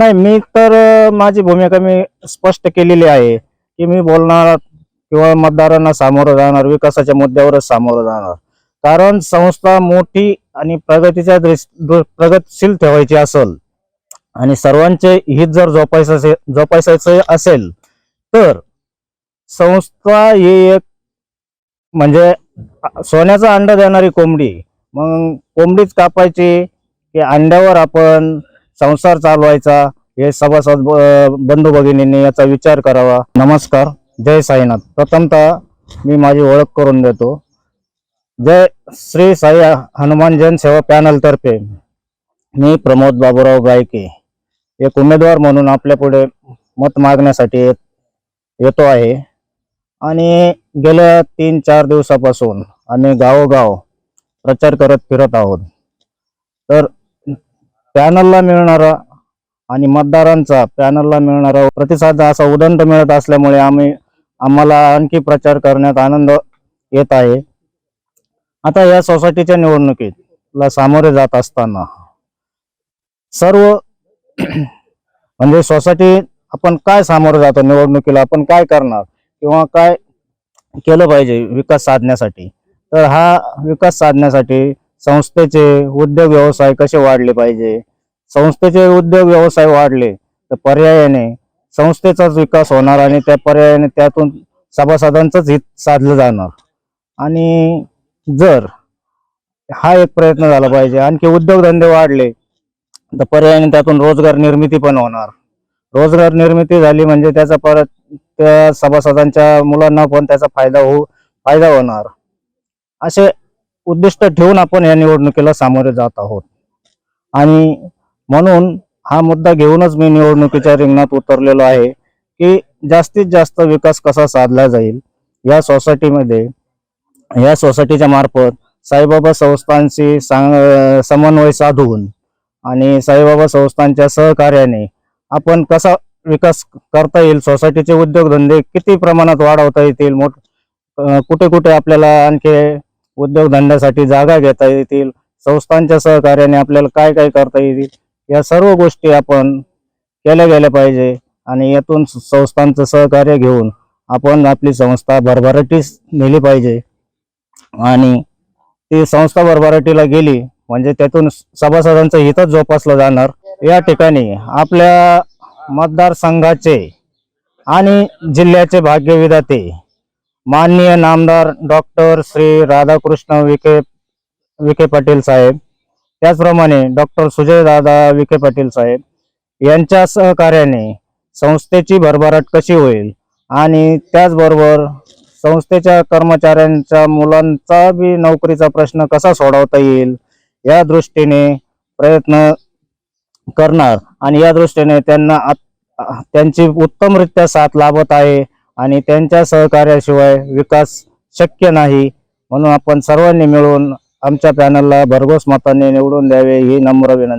नाही मी तर माझी भूमिका मी स्पष्ट केलेली आहे की मी बोलणार किंवा मतदारांना सामोरं जाणार विकासाच्या मुद्द्यावरच सामोरं जाणार. कारण संस्था मोठी आणि प्रगतीच्या दृष् दृ- प्रगतशील ठेवायची असेल आणि सर्वांचे हित जर जोपासायचे जोपासायचे असेल तर संस्था ही एक म्हणजे सोन्याचा अंडा देणारी कोंबडी. मग कोंबडीच कापायची की अंड्यावर आपण संसार चालवायचा हे सभासद बंधू भगिनींनी याचा विचार करावा. नमस्कार जय साईनाथ. प्रथमतः मी माझी ओळख करून देतो. जय श्री साई हनुमान जैन सेवा पॅनलतर्फे मी प्रमोद बाबूराव गायके एक उमेदवार म्हणून आपल्या पुढे मत मागण्यासाठी येत- येतो आहे. आणि गेल्या तीन चार दिवसापासून आम्ही गावोगाव प्रचार करत फिरत आहोत. तर पॅनलला मिळणारा आणि मतदारांचा पॅनलला मिळणारा प्रतिसाद असा उदंड मिळत असल्यामुळे आम्ही आम्हाला आणखी प्रचार करण्यात आनंद येत आहे. आता या सोसायटीच्या निवडणुकीला सामोरे जात असताना सर्व म्हणजे सोसायटी आपण काय सामोरं जातो निवडणुकीला आपण काय करणार किंवा काय केलं पाहिजे विकास साधण्यासाठी? तर हा विकास साधण्यासाठी संस्थेचे उद्योग व्यवसाय कसे वाढले पाहिजे? संस्थेचे उद्योग व्यवसाय वाढले तर पर्यायाने संस्थेचाच विकास होणार आणि त्या पर्यायाने त्यातून सभासदांचंच हित साधलं जाणार. आणि जर हा एक प्रयत्न झाला पाहिजे आणखी उद्योगधंदे वाढले तर पर्यायाने त्यातून रोजगार निर्मिती पण होणार. रोजगार निर्मिती झाली म्हणजे त्याचा परत त्या सभासदांच्या मुलांना पण त्याचा फायदा होऊ फायदा होणार. असे उद्दिष्ट ठेवून आपण या निवडणुकीला सामोरे जात आहोत. आणि म्हणून हा मुद्दा घेऊनच मी निवडणुकीच्या रिंगणात उतरलेलो आहे की जास्तीत जास्त विकास कसा साधला जाईल या सोसायटीमध्ये या सोसायटीच्या मार्फत साईबाबा संस्थांशी सांग समन्वय साधून आणि साईबाबा संस्थांच्या सहकार्याने आपण कसा विकास करता येईल सोसायटीचे उद्योगधंदे किती प्रमाणात वाढवता येतील मोठ कुठे कुठे आपल्याला आणखी उद्योगधंद्यासाठी जागा घेता येतील संस्थांच्या सहकार्याने आपल्याला काय काय करता येईल या सर्व गोष्टी आपण केल्या गेल्या पाहिजे आणि यातून संस्थांचं सहकार्य घेऊन आपण आपली संस्था भरभराटीस नेली पाहिजे. आणि ती संस्था भरभराटीला गेली म्हणजे त्यातून सभासदांचं हितच जोपासलं जाणार. या ठिकाणी आपल्या मतदारसंघाचे आणि जिल्ह्याचे भाग्यविधाते माननीय नामदार डॉक्टर श्री राधाकृष्ण विखे विखे पाटील साहेब त्याचप्रमाणे डॉक्टर सुजय दादा विखे पाटील साहेब यांच्या सहकार्याने संस्थेची भरभराट कशी होईल आणि त्याचबरोबर संस्थेच्या कर्मचाऱ्यांच्या मुलांचा बी नोकरीचा प्रश्न कसा सोडवता येईल या दृष्टीने प्रयत्न करणार आणि या दृष्टीने त्यांना त्यांची उत्तमरित्या साथ लाभत आहे आणि त्यांच्या सहकार्याशिवाय विकास शक्य नाही. म्हणून आपण सर्वांनी मिळून आमच्या पॅनलला भरघोस मताने निवडून द्यावे ही नम्र विनंती.